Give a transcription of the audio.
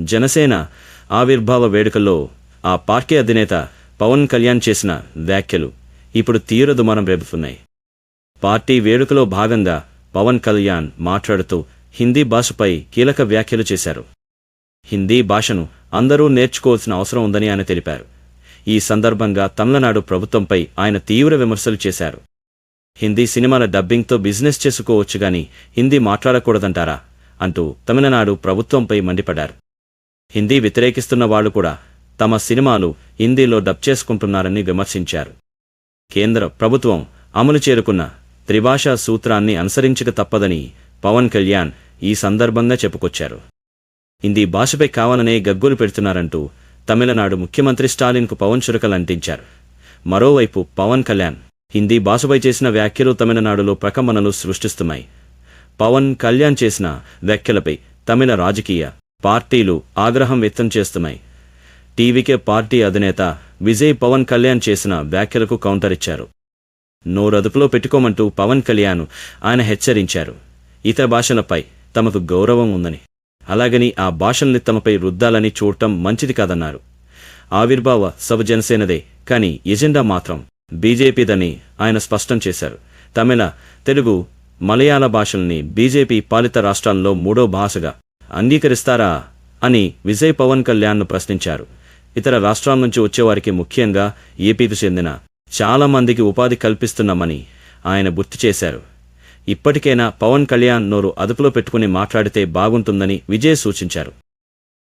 జనసేన ఆవిర్భావ వేడుకల్లో ఆ పార్టీ అధినేత పవన్ కళ్యాణ్ చేసిన వ్యాఖ్యలు ఇప్పుడు తీవ్ర దుమారం రేపుతున్నాయి. పార్టీ వేడుకలో భాగంగా పవన్ కళ్యాణ్ మాట్లాడుతూ హిందీ భాషపై కీలక వ్యాఖ్యలు చేశారు. హిందీ భాషను అందరూ నేర్చుకోవాల్సిన అవసరం ఉందని ఆయన తెలిపారు. ఈ సందర్భంగా తమిళనాడు ప్రభుత్వంపై ఆయన తీవ్ర విమర్శలు చేశారు. హిందీ సినిమాల డబ్బింగ్తో బిజినెస్ చేసుకోవచ్చు గాని హిందీ మాట్లాడకూడదంటారా? అంటూ తమిళనాడు ప్రభుత్వంపై మండిపడ్డారు. హిందీ వ్యతిరేకిస్తున్న వాళ్ళు కూడా తమ సినిమాలు హిందీలో డబ్ చేసుకుంటున్నారని విమర్శించారు. కేంద్ర ప్రభుత్వం అమలు చేరుకున్న త్రిభాషా సూత్రాన్ని అనుసరించక తప్పదని పవన్ కళ్యాణ్ ఈ సందర్భంగా చెప్పుకొచ్చారు. హిందీ భాషపై కావాలనే గగ్గులు పెడుతున్నారంటూ తమిళనాడు ముఖ్యమంత్రి స్టాలిన్కు పవన్ చురకలు అంటించారు. మరోవైపు పవన్ కళ్యాణ్ హిందీ భాషపై చేసిన వ్యాఖ్యలు తమిళనాడులో ప్రకంపనలు సృష్టిస్తున్నాయి. పవన్ కళ్యాణ్ చేసిన వ్యాఖ్యలపై తమిళ రాజకీయ పార్టీలు ఆగ్రహం వ్యక్తం చేస్తున్నాయి. టీవీకే పార్టీ అధినేత విజయ్ పవన్ కళ్యాణ్ చేసిన వ్యాఖ్యలకు కౌంటర్ ఇచ్చారు. నోరదుపులో పెట్టుకోమంటూ పవన్ కళ్యాణ్ ఆయన హెచ్చరించారు. ఇతర భాషలపై తమకు గౌరవం ఉందని. అలాగని ఆ భాషల్ని తమపై రుద్దాలని చూడటం మంచిది కాదన్నారు. ఆవిర్భావ సభ జనసేనదే కాని ఎజెండా మాత్రం బీజేపీదని ఆయన స్పష్టం చేశారు. తమిళ తెలుగు మలయాళ భాషల్ని బీజేపీ పాలిత రాష్ట్రాల్లో మూడో భాషగా అంగీకరిస్తారా అని విజయ్ పవన్ కళ్యాణ్ను ప్రశ్నించారు. ఇతర రాష్ట్రాల నుంచి వచ్చేవారికి ముఖ్యంగా ఏపీకి చెందిన చాలా మందికి ఉపాధి కల్పిస్తున్నామని ఆయన గుర్తు చేశారు. ఇప్పటికైనా పవన్ కళ్యాణ్ నోరు అదుపులో పెట్టుకుని మాట్లాడితే బాగుంటుందని విజయ్ సూచించారు.